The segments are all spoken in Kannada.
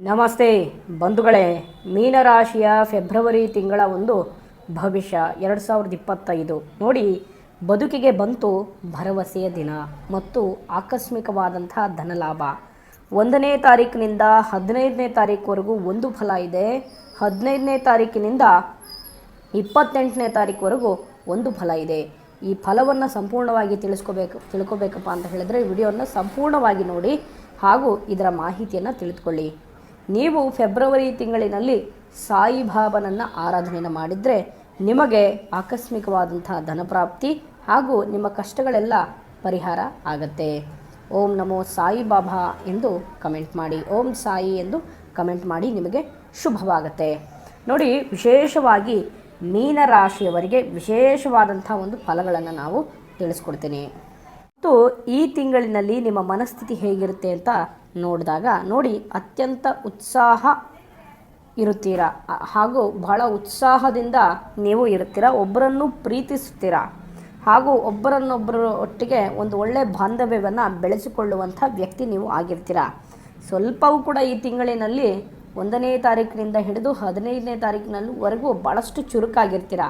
ನಮಸ್ತೆ ಬಂಧುಗಳೇ, ಮೀನರಾಶಿಯ ಫೆಬ್ರವರಿ ತಿಂಗಳ ಒಂದು ಭವಿಷ್ಯ ಎರಡು ಸಾವಿರದ ಇಪ್ಪತ್ತೈದು. ನೋಡಿ, ಬದುಕಿಗೆ ಬಂತು ಭರವಸೆಯ ದಿನ ಮತ್ತು ಆಕಸ್ಮಿಕವಾದಂಥ ಧನಲಾಭ. ಒಂದನೇ ತಾರೀಕಿನಿಂದ ಹದಿನೈದನೇ ತಾರೀಕುವರೆಗೂ ಒಂದು ಫಲ ಇದೆ. ಹದಿನೈದನೇ ತಾರೀಕಿನಿಂದ ಇಪ್ಪತ್ತೆಂಟನೇ ತಾರೀಕುವರೆಗೂ ಒಂದು ಫಲ ಇದೆ. ಈ ಫಲವನ್ನು ಸಂಪೂರ್ಣವಾಗಿ ತಿಳಿಸ್ಕೋಬೇಕು, ತಿಳ್ಕೊಬೇಕಪ್ಪ ಅಂತ ಹೇಳಿದ್ರೆ ವಿಡಿಯೋವನ್ನು ಸಂಪೂರ್ಣವಾಗಿ ನೋಡಿ ಹಾಗೂ ಇದರ ಮಾಹಿತಿಯನ್ನು ತಿಳಿದುಕೊಳ್ಳಿ. ನೀವು ಫೆಬ್ರವರಿ ತಿಂಗಳಿನಲ್ಲಿ ಸಾಯಿಬಾಬನನ್ನು ಆರಾಧನೆಯನ್ನು ಮಾಡಿದರೆ ನಿಮಗೆ ಆಕಸ್ಮಿಕವಾದಂತಹ ಧನಪ್ರಾಪ್ತಿ ಹಾಗೂ ನಿಮ್ಮ ಕಷ್ಟಗಳೆಲ್ಲ ಪರಿಹಾರ ಆಗತ್ತೆ. ಓಂ ನಮೋ ಸಾಯಿಬಾಬಾ ಎಂದು ಕಮೆಂಟ್ ಮಾಡಿ, ಓಂ ಸಾಯಿ ಎಂದು ಕಮೆಂಟ್ ಮಾಡಿ ನಿಮಗೆ ಶುಭವಾಗತ್ತೆ. ನೋಡಿ, ವಿಶೇಷವಾಗಿ ಮೀನರಾಶಿಯವರಿಗೆ ವಿಶೇಷವಾದಂಥ ಒಂದು ಫಲಗಳನ್ನು ನಾವು ತಿಳಿಸ್ಕೊಡ್ತೀನಿ. ಮತ್ತು ಈ ತಿಂಗಳಿನಲ್ಲಿ ನಿಮ್ಮ ಮನಸ್ಥಿತಿ ಹೇಗಿರುತ್ತೆ ಅಂತ ನೋಡಿದಾಗ ನೋಡಿ ಅತ್ಯಂತ ಉತ್ಸಾಹ ಇರುತ್ತೀರ. ಹಾಗೂ ಬಹಳ ಉತ್ಸಾಹದಿಂದ ನೀವು ಇರುತ್ತೀರ. ಒಬ್ಬರನ್ನು ಪ್ರೀತಿಸುತ್ತೀರಾ. ಹಾಗೂ ಒಬ್ಬರನ್ನೊಬ್ಬರ ಒಟ್ಟಿಗೆ ಒಂದು ಒಳ್ಳೆ ಬಾಂಧವ್ಯವನ್ನು ಬೆಳೆಸಿಕೊಳ್ಳುವಂಥ ವ್ಯಕ್ತಿ ನೀವು ಆಗಿರ್ತೀರಾ. ಸ್ವಲ್ಪವೂ ಕೂಡ ಈ ತಿಂಗಳಿನಲ್ಲಿ ಒಂದನೇ ತಾರೀಕಿನಿಂದ ಹಿಡಿದು ಹದಿನೈದನೇ ತಾರೀಕಿನಲ್ಲಿವರೆಗೂ ಭಾಳಷ್ಟು ಚುರುಕಾಗಿರ್ತೀರ.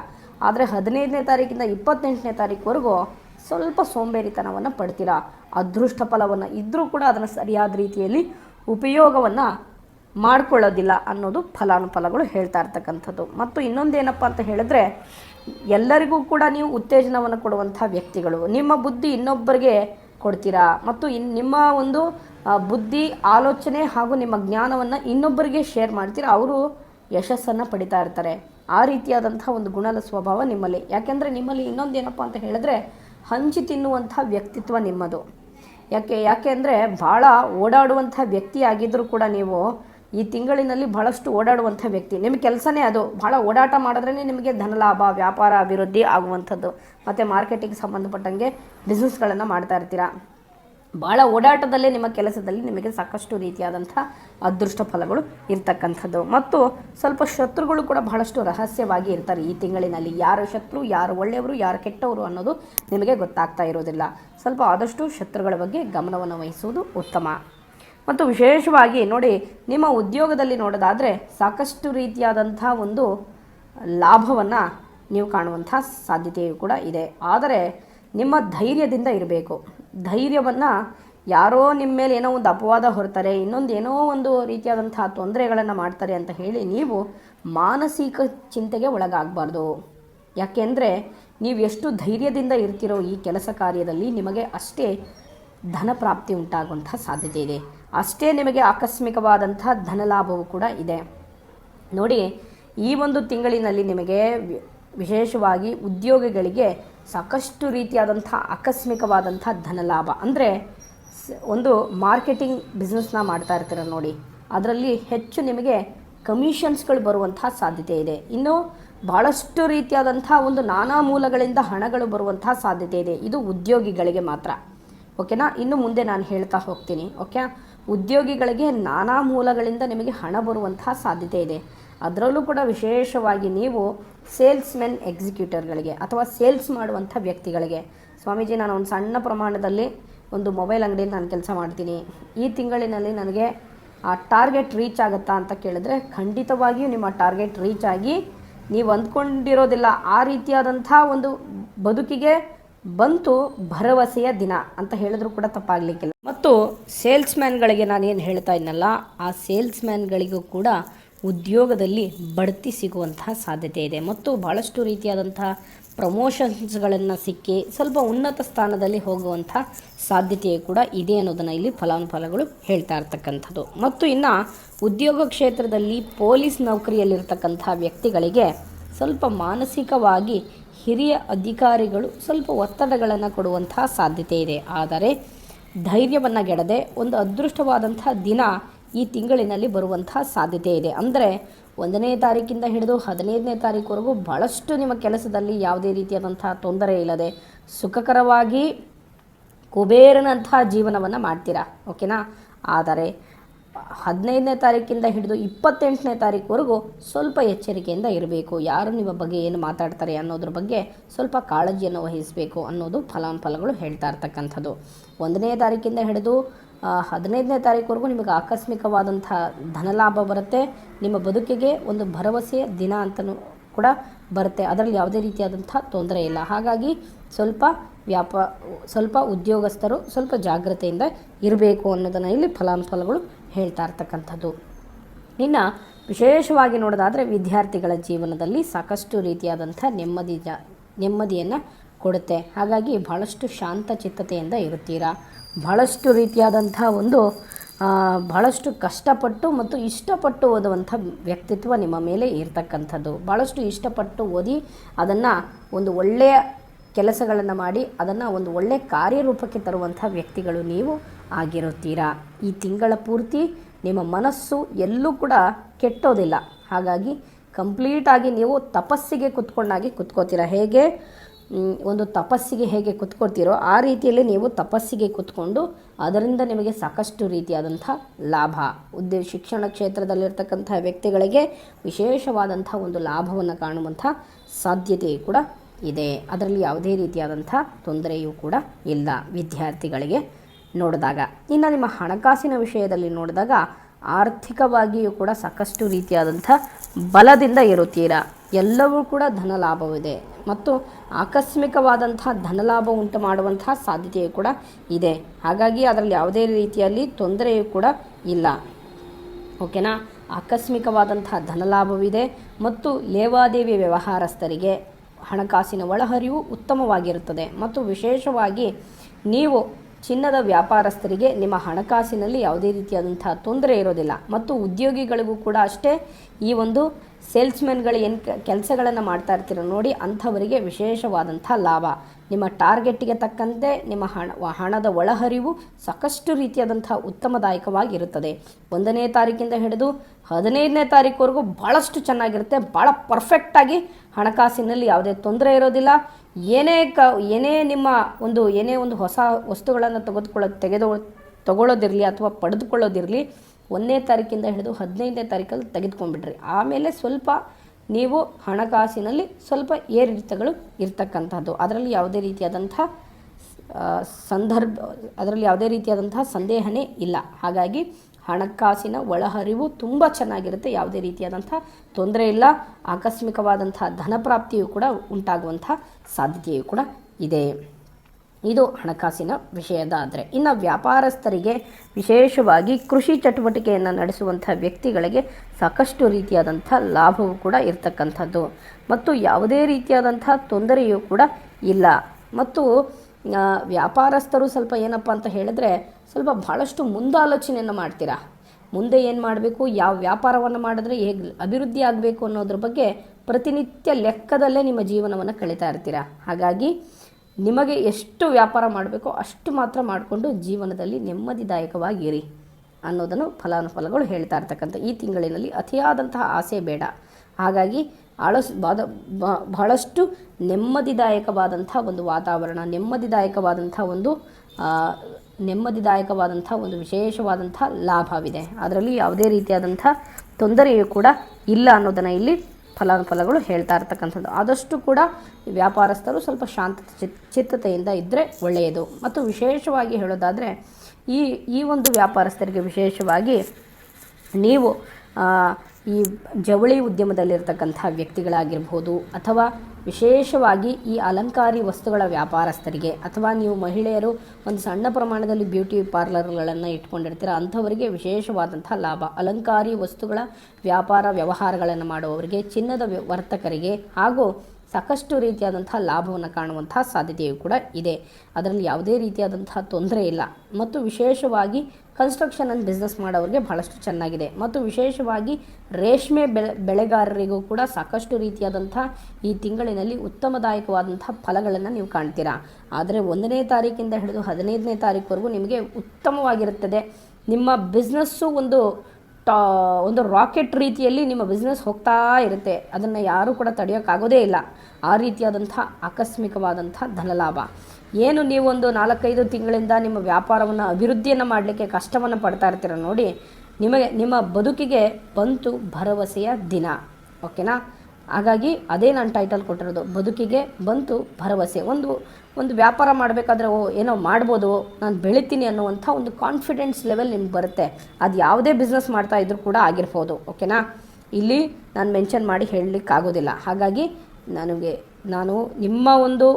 ಆದರೆ ಹದಿನೈದನೇ ತಾರೀಕಿಂದ ಇಪ್ಪತ್ತೆಂಟನೇ ತಾರೀಕುವರೆಗೂ ಸ್ವಲ್ಪ ಸೋಂಬೇರಿತನವನ್ನು ಪಡ್ತೀರಾ? ಅದೃಷ್ಟ ಫಲವನ್ನು ಇದ್ದರೂ ಕೂಡ ಅದನ್ನು ಸರಿಯಾದ ರೀತಿಯಲ್ಲಿ ಉಪಯೋಗವನ್ನು ಮಾಡಿಕೊಳ್ಳೋದಿಲ್ಲ ಅನ್ನೋದು ಫಲಾನುಫಲಗಳು ಹೇಳ್ತಾ ಇರ್ತಕ್ಕಂಥದ್ದು. ಮತ್ತು ಇನ್ನೊಂದೇನಪ್ಪ ಅಂತ ಹೇಳಿದ್ರೆ, ಎಲ್ಲರಿಗೂ ಕೂಡ ನೀವು ಉತ್ತೇಜನವನ್ನು ಕೊಡುವಂಥ ವ್ಯಕ್ತಿಗಳು. ನಿಮ್ಮ ಬುದ್ಧಿ ಇನ್ನೊಬ್ಬರಿಗೆ ಕೊಡ್ತೀರಾ? ಮತ್ತು ಇನ್ ನಿಮ್ಮ ಒಂದು ಬುದ್ಧಿ, ಆಲೋಚನೆ ಹಾಗೂ ನಿಮ್ಮ ಜ್ಞಾನವನ್ನು ಇನ್ನೊಬ್ಬರಿಗೆ ಶೇರ್ ಮಾಡ್ತೀರಾ? ಅವರು ಯಶಸ್ಸನ್ನು ಪಡಿತಾ ಇರ್ತಾರೆ. ಆ ರೀತಿಯಾದಂಥ ಒಂದು ಗುಣದ ಸ್ವಭಾವ ನಿಮ್ಮಲ್ಲಿ. ಯಾಕೆಂದರೆ ನಿಮ್ಮಲ್ಲಿ ಇನ್ನೊಂದೇನಪ್ಪ ಅಂತ ಹೇಳಿದ್ರೆ ಹಂಚಿ ತಿನ್ನುವಂಥ ವ್ಯಕ್ತಿತ್ವ ನಿಮ್ಮದು. ಯಾಕೆ ಯಾಕೆ ಅಂದರೆ ಭಾಳ ಓಡಾಡುವಂಥ ವ್ಯಕ್ತಿ ಆಗಿದ್ದರೂ ಕೂಡ ನೀವು ಈ ತಿಂಗಳಿನಲ್ಲಿ ಬಹಳಷ್ಟು ಓಡಾಡುವಂಥ ವ್ಯಕ್ತಿ. ನಿಮ್ಮ ಕೆಲಸನೇ ಅದು. ಭಾಳ ಓಡಾಟ ಮಾಡಿದ್ರೇ ನಿಮಗೆ ಧನಲಾಭ ವ್ಯಾಪಾರ, ಅಭಿವೃದ್ಧಿ ಆಗುವಂಥದ್ದು. ಮತ್ತು ಮಾರ್ಕೆಟಿಂಗ್ ಸಂಬಂಧಪಟ್ಟಂಗೆ ಬಿಸ್ನೆಸ್ಗಳನ್ನು ಮಾಡ್ತಾ ಇರ್ತೀರಾ? ಭಾಳ ಓಡಾಟದಲ್ಲೇ ನಿಮ್ಮ ಕೆಲಸದಲ್ಲಿ ನಿಮಗೆ ಸಾಕಷ್ಟು ರೀತಿಯಾದಂಥ ಅದೃಷ್ಟ ಫಲಗಳು ಇರ್ತಕ್ಕಂಥದ್ದು. ಮತ್ತು ಸ್ವಲ್ಪ ಶತ್ರುಗಳು ಕೂಡ ಬಹಳಷ್ಟು ರಹಸ್ಯವಾಗಿ ಇರ್ತಾರೆ ಈ ತಿಂಗಳಿನಲ್ಲಿ. ಯಾರು ಶತ್ರು, ಯಾರು ಒಳ್ಳೆಯವರು, ಯಾರು ಕೆಟ್ಟವರು ಅನ್ನೋದು ನಿಮಗೆ ಗೊತ್ತಾಗ್ತಾ ಇರೋದಿಲ್ಲ. ಸ್ವಲ್ಪ ಆದಷ್ಟು ಶತ್ರುಗಳ ಬಗ್ಗೆ ಗಮನವನ್ನು ವಹಿಸುವುದು ಉತ್ತಮ. ಮತ್ತು ವಿಶೇಷವಾಗಿ ನೋಡಿ, ನಿಮ್ಮ ಉದ್ಯೋಗದಲ್ಲಿ ನೋಡೋದಾದರೆ ಸಾಕಷ್ಟು ರೀತಿಯಾದಂಥ ಒಂದು ಲಾಭವನ್ನು ನೀವು ಕಾಣುವಂಥ ಸಾಧ್ಯತೆಯೂ ಕೂಡ ಇದೆ. ಆದರೆ ನಿಮ್ಮ ಧೈರ್ಯದಿಂದ ಇರಬೇಕು. ಧೈರ್ಯವನ್ನು ಯಾರೋ ನಿಮ್ಮ ಮೇಲೆ ಏನೋ ಒಂದು ಅಪವಾದ ಹೊರತಾರೆ, ಇನ್ನೊಂದು ಏನೋ ಒಂದು ರೀತಿಯಾದಂತಹ ತೊಂದರೆಗಳನ್ನು ಮಾಡ್ತಾರೆ ಅಂತ ಹೇಳಿ ನೀವು ಮಾನಸಿಕ ಚಿಂತೆಗೆ ಒಳಗಾಗಬಾರ್ದು. ಯಾಕೆಂದರೆ ನೀವು ಎಷ್ಟು ಧೈರ್ಯದಿಂದ ಇರ್ತಿರೋ ಈ ಕೆಲಸ ಕಾರ್ಯದಲ್ಲಿ ನಿಮಗೆ ಅಷ್ಟೇ ಧನ ಪ್ರಾಪ್ತಿ ಉಂಟಾಗುವಂಥ ಸಾಧ್ಯತೆ ಇದೆ. ಅಷ್ಟೇ ನಿಮಗೆ ಆಕಸ್ಮಿಕವಾದಂಥ ಧನಲಾಭವೂ ಕೂಡ ಇದೆ. ನೋಡಿ, ಈ ಒಂದು ತಿಂಗಳಿನಲ್ಲಿ ನಿಮಗೆ ವಿಶೇಷವಾಗಿ ಉದ್ಯೋಗಿಗಳಿಗೆ ಸಾಕಷ್ಟು ರೀತಿಯಾದಂಥ ಆಕಸ್ಮಿಕವಾದಂಥ ಧನಲಾಭ. ಅಂದರೆ ಒಂದು ಮಾರ್ಕೆಟಿಂಗ್ ಬಿಸ್ನೆಸ್ನ ಮಾಡ್ತಾ ಇರ್ತೀರ ನೋಡಿ. ಅದರಲ್ಲಿ ಹೆಚ್ಚು ನಿಮಗೆ ಕಮಿಷನ್ಸ್ಗಳು ಬರುವಂಥ ಸಾಧ್ಯತೆ ಇದೆ. ಇನ್ನು ಭಾಳಷ್ಟು ರೀತಿಯಾದಂಥ ಒಂದು ನಾನಾ ಮೂಲಗಳಿಂದ ಹಣಗಳು ಬರುವಂಥ ಸಾಧ್ಯತೆ ಇದೆ. ಇದು ಉದ್ಯೋಗಿಗಳಿಗೆ ಮಾತ್ರ. ಓಕೆನಾ? ಇನ್ನು ಮುಂದೆ ನಾನು ಹೇಳ್ತಾ ಹೋಗ್ತೀನಿ. ಓಕೆ ಉದ್ಯೋಗಿಗಳಿಗೆ ನಾನಾ ಮೂಲಗಳಿಂದ ನಿಮಗೆ ಹಣ ಬರುವಂಥ ಸಾಧ್ಯತೆ ಇದೆ. ಅದರಲ್ಲೂ ಕೂಡ ವಿಶೇಷವಾಗಿ ನೀವು ಸೇಲ್ಸ್ ಮೆನ್ ಎಕ್ಸಿಕ್ಯೂಟರ್ಗಳಿಗೆ ಅಥವಾ ಸೇಲ್ಸ್ ಮಾಡುವಂಥ ವ್ಯಕ್ತಿಗಳಿಗೆ, ಸ್ವಾಮೀಜಿ ನಾನು ಒಂದು ಸಣ್ಣ ಪ್ರಮಾಣದಲ್ಲಿ ಒಂದು ಮೊಬೈಲ್ ಅಂಗಡಿಯಲ್ಲಿ ನಾನು ಕೆಲಸ ಮಾಡ್ತೀನಿ. ಈ ತಿಂಗಳಿನಲ್ಲಿ ನನಗೆ ಆ ಟಾರ್ಗೆಟ್ ರೀಚ್ ಆಗುತ್ತಾ ಅಂತ ಕೇಳಿದ್ರೆ ಖಂಡಿತವಾಗಿಯೂ ನಿಮ್ಮ ಟಾರ್ಗೆಟ್ ರೀಚ್ ಆಗಿ ನೀವು ಅಂದ್ಕೊಂಡಿರೋದಿಲ್ಲ. ಆ ರೀತಿಯಾದಂಥ ಒಂದು ಬದುಕಿಗೆ ಬಂತು ಭರವಸೆಯ ದಿನ ಅಂತ ಹೇಳಿದ್ರು ಕೂಡ ತಪ್ಪಾಗಲಿಕ್ಕಿಲ್ಲ. ಮತ್ತು ಸೇಲ್ಸ್ ಮ್ಯಾನ್ಗಳಿಗೆ ನಾನು ಏನು ಹೇಳ್ತಾ ಇದ್ನಲ್ಲ, ಆ ಸೇಲ್ಸ್ ಮ್ಯಾನ್ಗಳಿಗೂ ಕೂಡ ಉದ್ಯೋಗದಲ್ಲಿ ಬಡ್ತಿ ಸಿಗುವಂತಹ ಸಾಧ್ಯತೆ ಇದೆ. ಮತ್ತು ಭಾಳಷ್ಟು ರೀತಿಯಾದಂತಹ ಪ್ರಮೋಷನ್ಸ್ಗಳನ್ನು ಸಿಕ್ಕಿ ಸ್ವಲ್ಪ ಉನ್ನತ ಸ್ಥಾನದಲ್ಲಿ ಹೋಗುವಂಥ ಸಾಧ್ಯತೆಯು ಕೂಡ ಇದೆ ಅನ್ನೋದನ್ನು ಇಲ್ಲಿ ಫಲಾನುಫಲಗಳು ಹೇಳ್ತಾ ಇರ್ತಕ್ಕಂಥದ್ದು. ಮತ್ತು ಇನ್ನು ಉದ್ಯೋಗ ಕ್ಷೇತ್ರದಲ್ಲಿ ಪೊಲೀಸ್ ನೌಕರಿಯಲ್ಲಿರ್ತಕ್ಕಂಥ ವ್ಯಕ್ತಿಗಳಿಗೆ ಸ್ವಲ್ಪ ಮಾನಸಿಕವಾಗಿ ಹಿರಿಯ ಅಧಿಕಾರಿಗಳು ಸ್ವಲ್ಪ ಒತ್ತಡಗಳನ್ನು ಕೊಡುವಂತಹ ಸಾಧ್ಯತೆ ಇದೆ. ಆದರೆ ಧೈರ್ಯವನ್ನು ಗೆಡದೆ ಒಂದು ಅದೃಷ್ಟವಾದಂಥ ದಿನ ಈ ತಿಂಗಳಿನಲ್ಲಿ ಬರುವಂತಹ ಸಾಧ್ಯತೆ ಇದೆ. ಅಂದರೆ ಒಂದನೇ ತಾರೀಕಿಂದ ಹಿಡಿದು ಹದಿನೈದನೇ ತಾರೀಕುವರೆಗೂ ಭಾಳಷ್ಟು ನಿಮ್ಮ ಕೆಲಸದಲ್ಲಿ ಯಾವುದೇ ರೀತಿಯಾದಂತಹ ತೊಂದರೆ ಇಲ್ಲದೆ ಸುಖಕರವಾಗಿ ಕುಬೇರನಂತಹ ಜೀವನವನ್ನು ಮಾಡ್ತೀರಾ? ಓಕೆನಾ? ಆದರೆ ಹದಿನೈದನೇ ತಾರೀಕಿಂದ ಹಿಡಿದು ಇಪ್ಪತ್ತೆಂಟನೇ ತಾರೀಕುವರೆಗೂ ಸ್ವಲ್ಪ ಎಚ್ಚರಿಕೆಯಿಂದ ಇರಬೇಕು. ಯಾರು ನಿಮ್ಮ ಬಗ್ಗೆ ಏನು ಮಾತಾಡ್ತಾರೆ ಅನ್ನೋದ್ರ ಬಗ್ಗೆ ಸ್ವಲ್ಪ ಕಾಳಜಿಯನ್ನು ವಹಿಸಬೇಕು ಅನ್ನೋದು ಫಲಾನುಫಲಗಳು ಹೇಳ್ತಾ ಇರ್ತಕ್ಕಂಥದ್ದು. ಒಂದನೇ ತಾರೀಕಿಂದ ಹಿಡಿದು ಹದಿನೈದನೇ ತಾರೀಕುವರೆಗೂ ನಿಮಗೆ ಆಕಸ್ಮಿಕವಾದಂಥ ಧನಲಾಭ ಬರುತ್ತೆ. ನಿಮ್ಮ ಬದುಕಿಗೆ ಒಂದು ಭರವಸೆಯ ದಿನ ಅಂತಲೂ ಕೂಡ ಬರುತ್ತೆ. ಅದರಲ್ಲಿ ಯಾವುದೇ ರೀತಿಯಾದಂಥ ತೊಂದರೆ ಇಲ್ಲ. ಹಾಗಾಗಿ ಸ್ವಲ್ಪ ವ್ಯಾಪ, ಸ್ವಲ್ಪ ಉದ್ಯೋಗಸ್ಥರು ಸ್ವಲ್ಪ ಜಾಗ್ರತೆಯಿಂದ ಇರಬೇಕು ಅನ್ನೋದನ್ನು ಇಲ್ಲಿ ಫಲಾನುಫಲಗಳು ಹೇಳ್ತಾ ಇರ್ತಕ್ಕಂಥದ್ದು. ಇನ್ನು ವಿಶೇಷವಾಗಿ ನೋಡೋದಾದರೆ ವಿದ್ಯಾರ್ಥಿಗಳ ಜೀವನದಲ್ಲಿ ಸಾಕಷ್ಟು ರೀತಿಯಾದಂಥ ನೆಮ್ಮದಿ ಜ, ನೆಮ್ಮದಿಯನ್ನು ಕೊಡುತ್ತೆ. ಹಾಗಾಗಿ ಭಾಳಷ್ಟು ಶಾಂತ ಚಿತ್ತತೆಯಿಂದ ಇರುತ್ತೀರಾ? ಭಾಳಷ್ಟು ರೀತಿಯಾದಂಥ ಒಂದು ಭಾಳಷ್ಟು ಕಷ್ಟಪಟ್ಟು ಮತ್ತು ಇಷ್ಟಪಟ್ಟು ಓದುವಂಥ ವ್ಯಕ್ತಿತ್ವ ನಿಮ್ಮ ಮೇಲೆ ಇರ್ತಕ್ಕಂಥದ್ದು. ಭಾಳಷ್ಟು ಇಷ್ಟಪಟ್ಟು ಓದಿ ಅದನ್ನು ಒಂದು ಒಳ್ಳೆಯ ಕೆಲಸಗಳನ್ನು ಮಾಡಿ ಅದನ್ನು ಒಂದು ಒಳ್ಳೆಯ ಕಾರ್ಯರೂಪಕ್ಕೆ ತರುವಂಥ ವ್ಯಕ್ತಿಗಳು ನೀವು ಆಗಿರುತ್ತೀರಾ. ಈ ತಿಂಗಳ ಪೂರ್ತಿ ನಿಮ್ಮ ಮನಸ್ಸು ಎಲ್ಲೂ ಕೂಡ ಕೆಟ್ಟೋದಿಲ್ಲ. ಹಾಗಾಗಿ ಕಂಪ್ಲೀಟಾಗಿ ನೀವು ತಪಸ್ಸಿಗೆ ಕುತ್ಕೊಂಡಾಗಿ ಕುತ್ಕೋತೀರಾ. ಹೇಗೆ? ಒಂದು ತಪಸ್ಸಿಗೆ ಹೇಗೆ ಕುತ್ಕೊಳ್ತೀರೋ ಆ ರೀತಿಯಲ್ಲಿ ನೀವು ತಪಸ್ಸಿಗೆ ಕುತ್ಕೊಂಡು ಅದರಿಂದ ನಿಮಗೆ ಸಾಕಷ್ಟು ರೀತಿಯಾದಂಥ ಲಾಭ. ಉದ್ಯೋಗ ಶಿಕ್ಷಣ ಕ್ಷೇತ್ರದಲ್ಲಿರ್ತಕ್ಕಂಥ ವ್ಯಕ್ತಿಗಳಿಗೆ ವಿಶೇಷವಾದಂಥ ಒಂದು ಲಾಭವನ್ನು ಕಾಣುವಂಥ ಸಾಧ್ಯತೆ ಕೂಡ ಇದೆ. ಅದರಲ್ಲಿ ಯಾವುದೇ ರೀತಿಯಾದಂಥ ತೊಂದರೆಯೂ ಕೂಡ ಇಲ್ಲ ವಿದ್ಯಾರ್ಥಿಗಳಿಗೆ ನೋಡಿದಾಗ. ಇನ್ನು ನಿಮ್ಮ ಹಣಕಾಸಿನ ವಿಷಯದಲ್ಲಿ ನೋಡಿದಾಗ ಆರ್ಥಿಕವಾಗಿಯೂ ಕೂಡ ಸಾಕಷ್ಟು ರೀತಿಯಾದಂಥ ಬಲದಿಂದ ಇರುತ್ತೀರಾ? ಎಲ್ಲವೂ ಕೂಡ ಧನ ಲಾಭವಿದೆ ಮತ್ತು ಆಕಸ್ಮಿಕವಾದಂಥ ಧನಲಾಭ ಉಂಟು ಮಾಡುವಂತಹ ಸಾಧ್ಯತೆಯೂ ಕೂಡ ಇದೆ. ಹಾಗಾಗಿ ಅದರಲ್ಲಿ ಯಾವುದೇ ರೀತಿಯಲ್ಲಿ ತೊಂದರೆಯೂ ಕೂಡ ಇಲ್ಲ. ಓಕೆನಾ? ಆಕಸ್ಮಿಕವಾದಂಥ ಧನಲಾಭವಿದೆ. ಮತ್ತು ಲೇವಾದೇವಿ ವ್ಯವಹಾರಸ್ಥರಿಗೆ ಹಣಕಾಸಿನ ಒಳಹರಿವು ಉತ್ತಮವಾಗಿರುತ್ತದೆ. ಮತ್ತು ವಿಶೇಷವಾಗಿ ನೀವು ಚಿನ್ನದ ವ್ಯಾಪಾರಸ್ಥರಿಗೆ ನಿಮ್ಮ ಹಣಕಾಸಿನಲ್ಲಿ ಯಾವುದೇ ರೀತಿಯಾದಂತಹ ತೊಂದರೆ ಇರೋದಿಲ್ಲ. ಮತ್ತು ಉದ್ಯೋಗಿಗಳಿಗೂ ಕೂಡ ಅಷ್ಟೇ ಈ ಒಂದು ಸೇಲ್ಸ್ಮೆನ್ಗಳು ಏನು ಕೆಲಸಗಳನ್ನು ಮಾಡ್ತಾ ಇರ್ತೀರ ನೋಡಿ ಅಂಥವರಿಗೆ ವಿಶೇಷವಾದಂಥ ಲಾಭ. ನಿಮ್ಮ ಟಾರ್ಗೆಟ್ಗೆ ತಕ್ಕಂತೆ ನಿಮ್ಮ ಹಣ ಹಣದ ಒಳಹರಿವು ಸಾಕಷ್ಟು ರೀತಿಯಾದಂಥ ಉತ್ತಮದಾಯಕವಾಗಿರುತ್ತದೆ. ಒಂದನೇ ತಾರೀಕಿಂದ ಹಿಡಿದು ಹದಿನೈದನೇ ತಾರೀಕುವರೆಗೂ ಭಾಳಷ್ಟು ಚೆನ್ನಾಗಿರುತ್ತೆ. ಭಾಳ ಪರ್ಫೆಕ್ಟಾಗಿ ಹಣಕಾಸಿನಲ್ಲಿ ಯಾವುದೇ ತೊಂದರೆ ಇರೋದಿಲ್ಲ. ಏನೇ ಕ, ಏನೇ ನಿಮ್ಮ ಒಂದು, ಏನೇ ಒಂದು ಹೊಸ ವಸ್ತುಗಳನ್ನು ತೆಗೆದುಕೊಳ್ಳೋ, ತೆಗೆದು, ತಗೊಳ್ಳೋದಿರಲಿ ಅಥವಾ ಪಡೆದುಕೊಳ್ಳೋದಿರಲಿ ಒಂದನೇ ತಾರೀಕಿಂದ ಹಿಡಿದು ಹದಿನೈದನೇ ತಾರೀಕಲ್ಲಿ ತೆಗೆದುಕೊಂಡ್ಬಿಡ್ರಿ. ಆಮೇಲೆ ಸ್ವಲ್ಪ ನೀವು ಹಣಕಾಸಿನಲ್ಲಿ ಸ್ವಲ್ಪ ಏರಿಳಿತಗಳು ಇರ್ತಕ್ಕಂಥದ್ದು. ಅದರಲ್ಲಿ ಯಾವುದೇ ರೀತಿಯಾದಂಥ ಸಂದರ್ಭ, ಅದರಲ್ಲಿ ಯಾವುದೇ ರೀತಿಯಾದಂತಹ ಸಂದೇಹನೇ ಇಲ್ಲ. ಹಾಗಾಗಿ ಹಣಕಾಸಿನ ಒಳಹರಿವು ತುಂಬ ಚೆನ್ನಾಗಿರುತ್ತೆ. ಯಾವುದೇ ರೀತಿಯಾದಂಥ ತೊಂದರೆ ಇಲ್ಲ. ಆಕಸ್ಮಿಕವಾದಂಥ ಧನಪ್ರಾಪ್ತಿಯು ಕೂಡ ಉಂಟಾಗುವಂಥ ಸಾಧ್ಯತೆಯು ಕೂಡ ಇದೆ. ಇದು ಹಣಕಾಸಿನ ವಿಷಯದ ಆದರೆ ಇನ್ನು ವ್ಯಾಪಾರಸ್ಥರಿಗೆ ವಿಶೇಷವಾಗಿ ಕೃಷಿ ಚಟುವಟಿಕೆಯನ್ನು ನಡೆಸುವಂಥ ವ್ಯಕ್ತಿಗಳಿಗೆ ಸಾಕಷ್ಟು ರೀತಿಯಾದಂಥ ಲಾಭವೂ ಕೂಡ ಇರತಕ್ಕಂಥದ್ದು. ಮತ್ತು ಯಾವುದೇ ರೀತಿಯಾದಂಥ ತೊಂದರೆಯೂ ಕೂಡ ಇಲ್ಲ. ಮತ್ತು ವ್ಯಾಪಾರಸ್ಥರು ಸ್ವಲ್ಪ ಏನಪ್ಪ ಅಂತ ಹೇಳಿದ್ರೆ ಸ್ವಲ್ಪ ಭಾಳಷ್ಟು ಮುಂದಾಲೋಚನೆಯನ್ನು ಮಾಡ್ತೀರಾ? ಮುಂದೆ ಏನು ಮಾಡಬೇಕು, ಯಾವ ವ್ಯಾಪಾರವನ್ನು ಮಾಡಿದ್ರೆ ಹೇಗೆ ಅಭಿವೃದ್ಧಿ ಆಗಬೇಕು ಅನ್ನೋದ್ರ ಬಗ್ಗೆ ಪ್ರತಿನಿತ್ಯ ಲೆಕ್ಕದಲ್ಲೇ ನಿಮ್ಮ ಜೀವನವನ್ನು ಕಳೀತಾ ಇರ್ತೀರಾ? ಹಾಗಾಗಿ ನಿಮಗೆ ಎಷ್ಟು ವ್ಯಾಪಾರ ಮಾಡಬೇಕೋ ಅಷ್ಟು ಮಾತ್ರ ಮಾಡಿಕೊಂಡು ಜೀವನದಲ್ಲಿ ನೆಮ್ಮದಿದಾಯಕವಾಗಿರಿ ಅನ್ನೋದನ್ನು ಫಲಾನುಫಲಗಳು ಹೇಳ್ತಾ ಇರ್ತಕ್ಕಂಥ ಈ ತಿಂಗಳಿನಲ್ಲಿ ಅತಿಯಾದಂತಹ ಆಸೆ ಬೇಡ. ಹಾಗಾಗಿ ಆಳಸ್ ಬಾದ ಬಹಳಷ್ಟು ನೆಮ್ಮದಿದಾಯಕವಾದಂಥ ಒಂದು ವಾತಾವರಣ ನೆಮ್ಮದಿದಾಯಕವಾದಂಥ ಒಂದು ನೆಮ್ಮದಿದಾಯಕವಾದಂಥ ಒಂದು ವಿಶೇಷವಾದಂಥ ಲಾಭವಿದೆ. ಅದರಲ್ಲಿ ಯಾವುದೇ ರೀತಿಯಾದಂಥ ತೊಂದರೆಯೂ ಕೂಡ ಇಲ್ಲ ಅನ್ನೋದನ್ನು ಇಲ್ಲಿ ಫಲಾನುಫಲಗಳು ಹೇಳ್ತಾ ಇರ್ತಕ್ಕಂಥದ್ದು. ಆದಷ್ಟು ಕೂಡ ವ್ಯಾಪಾರಸ್ಥರು ಸ್ವಲ್ಪ ಶಾಂತ ಚಿತ್, ಚಿತ್ತತೆಯಿಂದ ಇದ್ದರೆ ಒಳ್ಳೆಯದು. ಮತ್ತು ವಿಶೇಷವಾಗಿ ಹೇಳೋದಾದರೆ, ಈ ಈ ಒಂದು ವ್ಯಾಪಾರಸ್ಥರಿಗೆ ವಿಶೇಷವಾಗಿ ನೀವು ಈ ಜವಳಿ ಉದ್ಯಮದಲ್ಲಿರ್ತಕ್ಕಂಥ ವ್ಯಕ್ತಿಗಳಾಗಿರ್ಬೋದು ಅಥವಾ ವಿಶೇಷವಾಗಿ ಈ ಅಲಂಕಾರಿ ವಸ್ತುಗಳ ವ್ಯಾಪಾರಸ್ಥರಿಗೆ ಅಥವಾ ನೀವು ಮಹಿಳೆಯರು ಒಂದು ಸಣ್ಣ ಪ್ರಮಾಣದಲ್ಲಿ ಬ್ಯೂಟಿ ಪಾರ್ಲರ್ಗಳನ್ನು ಇಟ್ಕೊಂಡಿರ್ತೀರ, ಅಂಥವರಿಗೆ ವಿಶೇಷವಾದಂಥ ಲಾಭ. ಅಲಂಕಾರಿ ವಸ್ತುಗಳ ವ್ಯಾಪಾರ ವ್ಯವಹಾರಗಳನ್ನು ಮಾಡುವವರಿಗೆ, ಚಿನ್ನದ ವರ್ತಕರಿಗೆ ಹಾಗೂ ಸಾಕಷ್ಟು ರೀತಿಯಾದಂಥ ಲಾಭವನ್ನು ಕಾಣುವಂಥ ಸಾಧ್ಯತೆಯು ಕೂಡ ಇದೆ. ಅದರಲ್ಲಿ ಯಾವುದೇ ರೀತಿಯಾದಂಥ ತೊಂದರೆ ಇಲ್ಲ. ಮತ್ತು ವಿಶೇಷವಾಗಿ ಕನ್ಸ್ಟ್ರಕ್ಷನ್ ಆ್ಯಂಡ್ ಬಿಸ್ನೆಸ್ ಮಾಡೋರಿಗೆ ಬಹಳಷ್ಟು ಚೆನ್ನಾಗಿದೆ. ಮತ್ತು ವಿಶೇಷವಾಗಿ ರೇಷ್ಮೆ ಬೆಳೆ, ಬೆಳೆಗಾರರಿಗೂ ಕೂಡ ಸಾಕಷ್ಟು ರೀತಿಯಾದಂಥ ಈ ತಿಂಗಳಿನಲ್ಲಿ ಉತ್ತಮದಾಯಕವಾದಂಥ ಫಲಗಳನ್ನು ನೀವು ಕಾಣ್ತೀರಾ. ಆದರೆ ಒಂದನೇ ತಾರೀಕಿಂದ ಹಿಡಿದು ಹದಿನೈದನೇ ತಾರೀಕುವರೆಗೂ ನಿಮಗೆ ಉತ್ತಮವಾಗಿರುತ್ತದೆ. ನಿಮ್ಮ ಬಿಸ್ನೆಸ್ಸು ಒಂದು ಟಾ, ಒಂದು ರಾಕೆಟ್ ರೀತಿಯಲ್ಲಿ ನಿಮ್ಮ ಬಿಸ್ನೆಸ್ ಹೋಗ್ತಾ ಇರುತ್ತೆ. ಅದನ್ನು ಯಾರೂ ಕೂಡ ತಡೆಯೋಕ್ಕಾಗೋದೇ ಇಲ್ಲ. ಆ ರೀತಿಯಾದಂಥ ಆಕಸ್ಮಿಕವಾದಂಥ ಧನಲಾಭ. ಏನು ನೀವೊಂದು ನಾಲ್ಕೈದು ತಿಂಗಳಿಂದ ನಿಮ್ಮ ವ್ಯಾಪಾರವನ್ನು ಅಭಿವೃದ್ಧಿಯನ್ನು ಮಾಡಲಿಕ್ಕೆ ಕಷ್ಟವನ್ನು ಪಡ್ತಾ ಇರ್ತೀರ ನೋಡಿ, ನಿಮಗೆ, ನಿಮ್ಮ ಬದುಕಿಗೆ ಬಂತು ಭರವಸೆಯ ದಿನ. ಓಕೆನಾ ಹಾಗಾಗಿ ಅದೇ ನಾನು ಟೈಟಲ್ ಕೊಟ್ಟಿರೋದು, ಬದುಕಿಗೆ ಬಂತು ಭರವಸೆ. ಒಂದು ಒಂದು ವ್ಯಾಪಾರ ಮಾಡಬೇಕಾದ್ರೆ, ಓ, ಏನೋ ಮಾಡ್ಬೋದು, ನಾನು ಬೆಳಿತೀನಿ ಅನ್ನುವಂಥ ಒಂದು ಕಾನ್ಫಿಡೆನ್ಸ್ ಲೆವೆಲ್ ನಿಮ್ಗೆ ಬರುತ್ತೆ. ಅದು ಯಾವುದೇ ಬಿಸ್ನೆಸ್ ಮಾಡ್ತಾ ಇದ್ರೂ ಕೂಡ ಆಗಿರ್ಬೋದು ಓಕೆನಾ ಇಲ್ಲಿ ನಾನು ಮೆನ್ಷನ್ ಮಾಡಿ ಹೇಳಲಿಕ್ಕಾಗೋದಿಲ್ಲ ಹಾಗಾಗಿ ನನಗೆ, ನಾನು ನಿಮ್ಮ ಒಂದು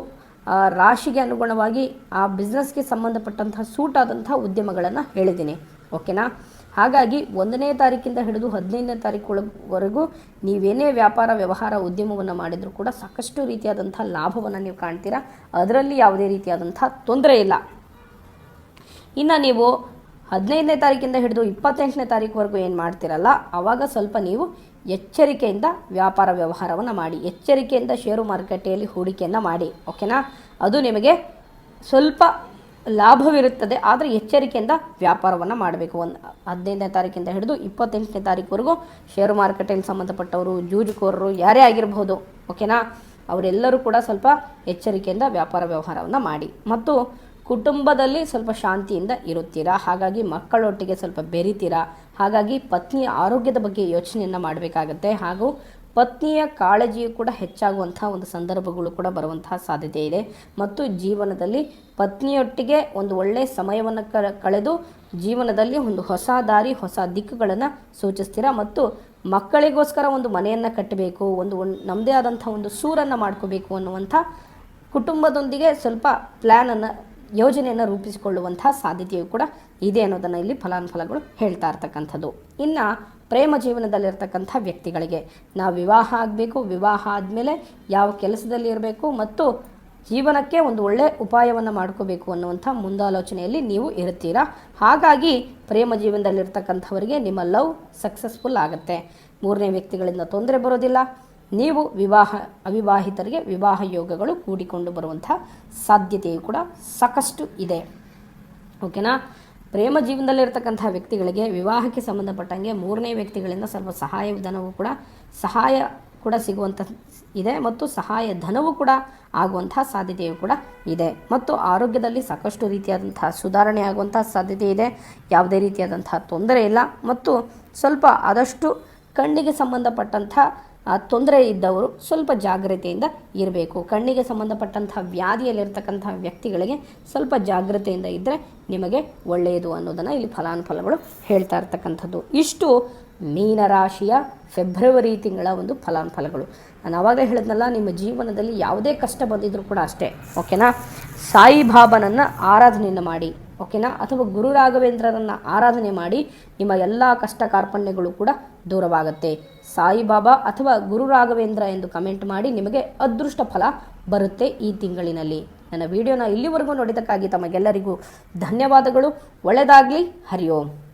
ರಾಶಿಗೆ ಅನುಗುಣವಾಗಿ ಆ ಬಿಸ್ನೆಸ್ಗೆ ಸಂಬಂಧಪಟ್ಟಂತಹ ಸೂಟ್ ಆದಂತಹ ಉದ್ಯಮಗಳನ್ನು ಹೇಳಿದ್ದೀನಿ ಓಕೆನಾ ಹಾಗಾಗಿ ಒಂದನೇ ತಾರೀಕಿಂದ ಹಿಡಿದು ಹದಿನೈದನೇ ತಾರೀಕು ನೀವೇನೇ ವ್ಯಾಪಾರ, ವ್ಯವಹಾರ, ಉದ್ಯಮವನ್ನು ಮಾಡಿದರೂ ಕೂಡ ಸಾಕಷ್ಟು ರೀತಿಯಾದಂಥ ಲಾಭವನ್ನು ನೀವು ಕಾಣ್ತೀರಾ? ಅದರಲ್ಲಿ ಯಾವುದೇ ರೀತಿಯಾದಂಥ ತೊಂದರೆ ಇಲ್ಲ. ಇನ್ನು ನೀವು ಹದಿನೈದನೇ ತಾರೀಕಿಂದ ಹಿಡಿದು ಇಪ್ಪತ್ತೆಂಟನೇ ತಾರೀಕುವರೆಗೂ ಏನು ಮಾಡ್ತೀರಲ್ಲ ಆವಾಗ ಸ್ವಲ್ಪ ನೀವು ಎಚ್ಚರಿಕೆಯಿಂದ ವ್ಯಾಪಾರ, ವ್ಯವಹಾರವನ್ನು ಮಾಡಿ, ಎಚ್ಚರಿಕೆಯಿಂದ ಷೇರು ಮಾರುಕಟ್ಟೆಯಲ್ಲಿ ಹೂಡಿಕೆಯನ್ನು ಮಾಡಿ, ಓಕೆನಾ? ಅದು ನಿಮಗೆ ಸ್ವಲ್ಪ ಲಾಭವಿರುತ್ತದೆ. ಆದರೆ ಎಚ್ಚರಿಕೆಯಿಂದ ವ್ಯಾಪಾರವನ್ನು ಮಾಡಬೇಕು. ಒಂದು ಹದಿನೈದನೇ ತಾರೀಕಿಂದ ಹಿಡಿದು ಇಪ್ಪತ್ತೆಂಟನೇ ತಾರೀಕುವರೆಗೂ ಷೇರು ಮಾರುಕಟ್ಟೆಯಲ್ಲಿ ಸಂಬಂಧಪಟ್ಟವರು, ಜೂಜುಕೋರರು, ಯಾರೇ ಆಗಿರಬಹುದು ಓಕೆನಾ ಅವರೆಲ್ಲರೂ ಕೂಡ ಸ್ವಲ್ಪ ಎಚ್ಚರಿಕೆಯಿಂದ ವ್ಯಾಪಾರ ವ್ಯವಹಾರವನ್ನು ಮಾಡಿ. ಮತ್ತು ಕುಟುಂಬದಲ್ಲಿ ಸ್ವಲ್ಪ ಶಾಂತಿಯಿಂದ ಇರುತ್ತೀರಾ? ಹಾಗಾಗಿ ಮಕ್ಕಳೊಟ್ಟಿಗೆ ಸ್ವಲ್ಪ ಬೆರಿತೀರಾ? ಹಾಗಾಗಿ ಪತ್ನಿಯ ಆರೋಗ್ಯದ ಬಗ್ಗೆ ಯೋಚನೆಯನ್ನು ಮಾಡಬೇಕಾಗತ್ತೆ. ಹಾಗೂ ಪತ್ನಿಯ ಕಾಳಜಿಯು ಕೂಡ ಹೆಚ್ಚಾಗುವಂತಹ ಒಂದು ಸಂದರ್ಭಗಳು ಕೂಡ ಬರುವಂತಹ ಸಾಧ್ಯತೆ ಇದೆ. ಮತ್ತು ಜೀವನದಲ್ಲಿ ಪತ್ನಿಯೊಟ್ಟಿಗೆ ಒಂದು ಒಳ್ಳೆಯ ಸಮಯವನ್ನು ಕಳೆದು ಜೀವನದಲ್ಲಿ ಒಂದು ಹೊಸ ದಾರಿ, ಹೊಸ ದಿಕ್ಕುಗಳನ್ನು ಸೂಚಿಸ್ತೀರಾ ಮತ್ತು ಮಕ್ಕಳಿಗೋಸ್ಕರ ಒಂದು ಮನೆಯನ್ನು ಕಟ್ಟಬೇಕು, ಒಂದು ನಮ್ಮದೇ ಆದಂಥ ಒಂದು ಸೂರನ್ನು ಮಾಡ್ಕೋಬೇಕು ಅನ್ನುವಂಥ ಕುಟುಂಬದೊಂದಿಗೆ ಸ್ವಲ್ಪ ಪ್ಲ್ಯಾನನ್ನು ಯೋಜನೆಯನ್ನು ರೂಪಿಸಿಕೊಳ್ಳುವಂಥ ಸಾಧ್ಯತೆಯು ಕೂಡ ಇದೆ ಅನ್ನೋದನ್ನು ಇಲ್ಲಿ ಫಲಾನುಫಲಗಳು ಹೇಳ್ತಾ ಇರ್ತಕ್ಕಂಥದ್ದು. ಇನ್ನು ಪ್ರೇಮ ಜೀವನದಲ್ಲಿರ್ತಕ್ಕಂಥ ವ್ಯಕ್ತಿಗಳಿಗೆ. ನಾವು ವಿವಾಹ ಆಗಬೇಕು, ವಿವಾಹ ಆದಮೇಲೆ ಯಾವ ಕೆಲಸದಲ್ಲಿ ಇರಬೇಕು ಮತ್ತು ಜೀವನಕ್ಕೆ ಒಂದು ಒಳ್ಳೆ ಉಪಾಯವನ್ನು ಮಾಡ್ಕೋಬೇಕು ಅನ್ನುವಂಥ ಮುಂದಾಲೋಚನೆಯಲ್ಲಿ ನೀವು ಇರ್ತೀರಾ ಹಾಗಾಗಿ ಪ್ರೇಮ ಜೀವನದಲ್ಲಿರ್ತಕ್ಕಂಥವರಿಗೆ ನಿಮ್ಮ ಲವ್ ಸಕ್ಸಸ್ಫುಲ್ ಆಗುತ್ತೆ. ಮೂರನೇ ವ್ಯಕ್ತಿಗಳಿಂದ ತೊಂದರೆ ಬರೋದಿಲ್ಲ. ನೀವು ವಿವಾಹ, ಅವಿವಾಹಿತರಿಗೆ ವಿವಾಹ ಯೋಗಗಳು ಕೂಡಿಕೊಂಡು ಬರುವಂಥ ಸಾಧ್ಯತೆಯು ಕೂಡ ಸಾಕಷ್ಟು ಇದೆ. ಓಕೆನಾ? ಪ್ರೇಮ ಜೀವನದಲ್ಲಿರ್ತಕ್ಕಂಥ ವ್ಯಕ್ತಿಗಳಿಗೆ ವಿವಾಹಕ್ಕೆ ಸಂಬಂಧಪಟ್ಟಂಗೆ ಮೂರನೇ ವ್ಯಕ್ತಿಗಳಿಂದ ಸ್ವಲ್ಪ ಸಹಾಯ ಧನವೂ ಕೂಡ ಸಹಾಯ ಕೂಡ ಸಿಗುವಂಥ ಇದೆ ಮತ್ತು ಸಹಾಯ ಧನವೂ ಕೂಡ ಆಗುವಂತಹ ಸಾಧ್ಯತೆಯು ಕೂಡ ಇದೆ. ಮತ್ತು ಆರೋಗ್ಯದಲ್ಲಿ ಸಾಕಷ್ಟು ರೀತಿಯಾದಂತಹ ಸುಧಾರಣೆ ಆಗುವಂತಹ ಸಾಧ್ಯತೆ ಇದೆ. ಯಾವುದೇ ರೀತಿಯಾದಂತಹ ತೊಂದರೆ ಇಲ್ಲ. ಮತ್ತು ಸ್ವಲ್ಪ ಆದಷ್ಟು ಕಣ್ಣಿಗೆ ಸಂಬಂಧಪಟ್ಟಂಥ ತೊಂದರೆ ಇದ್ದವರು ಸ್ವಲ್ಪ ಜಾಗ್ರತೆಯಿಂದ ಇರಬೇಕು. ಕಣ್ಣಿಗೆ ಸಂಬಂಧಪಟ್ಟಂತಹ ವ್ಯಾಧಿಯಲ್ಲಿರ್ತಕ್ಕಂತಹ ವ್ಯಕ್ತಿಗಳಿಗೆ ಸ್ವಲ್ಪ ಜಾಗ್ರತೆಯಿಂದ ಇದ್ದರೆ ನಿಮಗೆ ಒಳ್ಳೆಯದು ಅನ್ನೋದನ್ನು ಇಲ್ಲಿ ಫಲಾನುಫಲಗಳು ಹೇಳ್ತಾ ಇರ್ತಕ್ಕಂಥದ್ದು. ಇಷ್ಟು ಮೀನರಾಶಿಯ ಫೆಬ್ರವರಿ ತಿಂಗಳ ಒಂದು ಫಲಾನುಫಲಗಳು. ನಾನು ಆವಾಗಲೇ ಹೇಳಿದ್ನಲ್ಲ, ನಿಮ್ಮ ಜೀವನದಲ್ಲಿ ಯಾವುದೇ ಕಷ್ಟ ಬಂದಿದ್ರು ಕೂಡ ಅಷ್ಟೇ, ಓಕೆನಾ? ಸಾಯಿಬಾಬನನ್ನು ಆರಾಧನೆಯನ್ನು ಮಾಡಿ, ಓಕೆನಾ? ಅಥವಾ ಗುರು ರಾಘವೇಂದ್ರರನ್ನು ಆರಾಧನೆ ಮಾಡಿ ನಿಮ್ಮ ಎಲ್ಲ ಕಷ್ಟ ಕಾರ್ಪಣ್ಯಗಳು ಕೂಡ ದೂರವಾಗುತ್ತೆ. ಸಾಯಿಬಾಬಾ ಅಥವಾ ಗುರು ರಾಘವೇಂದ್ರ ಎಂದು ಕಮೆಂಟ್ ಮಾಡಿ ನಿಮಗೆ ಅದೃಷ್ಟ ಫಲ ಬರುತ್ತೆ ಈ ತಿಂಗಳಿನಲ್ಲಿ. ನನ್ನ ವಿಡಿಯೋನ ಇಲ್ಲಿವರೆಗೂ ನೋಡಿದ್ದಕ್ಕಾಗಿ ತಮಗೆಲ್ಲರಿಗೂ ಧನ್ಯವಾದಗಳು. ಒಳ್ಳೆಯದಾಗಲಿ ಹರಿ ಓಂ